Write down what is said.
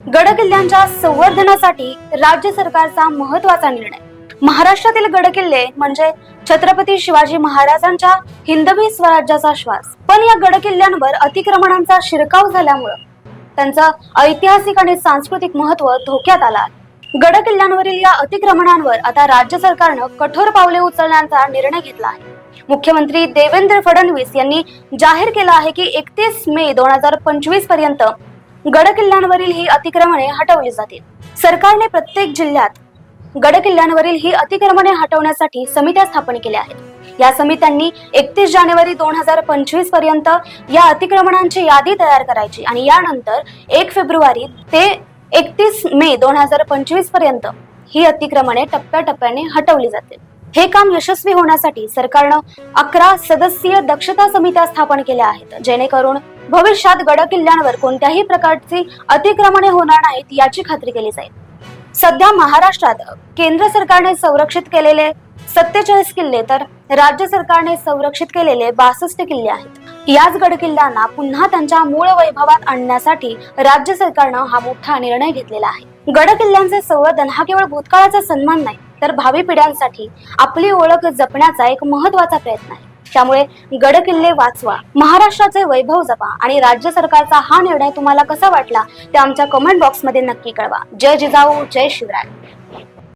गड किल्ल्यांच्या संवर्धनासाठी राज्य सरकारचा महत्त्वाचा निर्णय. महाराष्ट्रातील गड किल्ले म्हणजे छत्रपती शिवाजी महाराजांच्या हिंदवी स्वराज्याचा श्वास. पण या गड किल्ल्यांवर अतिक्रमणांचा शिरकाव झाल्यामुळं त्यांचं ऐतिहासिक आणि सांस्कृतिक महत्त्व धोक्यात आलं आहे. गड किल्ल्यांवरील या अतिक्रमणांवर आता राज्य सरकारनं कठोर पावले उचलण्याचा निर्णय घेतला आहे. मुख्यमंत्री देवेंद्र फडणवीस यांनी जाहीर केलं आहे की एकतीस मे दोन हजार पंचवीसपर्यंत गड किल्ल्यांवरील ही अतिक्रमणे हटवली जातील. सरकारने प्रत्येक जिल्ह्यात गड किल्ल्यांवरील ही अतिक्रमणे हटवण्यासाठी समित्या स्थापन केल्या आहेत. या समित्यांनी एकतीस जानेवारी दोन हजार पंचवीसपर्यंत या अतिक्रमणांची यादी तयार करायची आणि यानंतर एक फेब्रुवारी ते एकतीस मे दोन हजार पंचवीसपर्यंत ही अतिक्रमणे टप्प्याटप्प्याने हटवली जातील. हे काम यशस्वी होण्यासाठी सरकारनं अकरा सदस्यीय दक्षता समित्या स्थापन केल्या आहेत जेणेकरून भविष्यात गड किल्ल्यांवर कोणत्याही प्रकारची अतिक्रमणे होणार नाहीत याची खात्री केली जाईल. सध्या महाराष्ट्रात केंद्र सरकारने संरक्षित केलेले सत्तेचाळीस किल्ले तर राज्य सरकारने संरक्षित केलेले बासष्ट किल्ले आहेत. याच गड किल्ल्यांना पुन्हा त्यांच्या मूळ वैभवात आणण्यासाठी राज्य सरकारनं हा मोठा निर्णय घेतलेला आहे. गड किल्ल्यांचे संवर्धन हा केवळ भूतकाळाचा सन्मान नाही तर भावी पिढ्यांसाठी आपली ओळख जपण्याचा एक महत्त्वाचा प्रयत्न आहे. त्यामुळे गड किल्ले वाचवा महाराष्ट्राचे वैभव जपा आणि राज्य सरकारचा हा निर्णय तुम्हाला कसा वाटला ते आमच्या कमेंट बॉक्समध्ये नक्की कळवा. जय जिजाऊ जय शिवराय.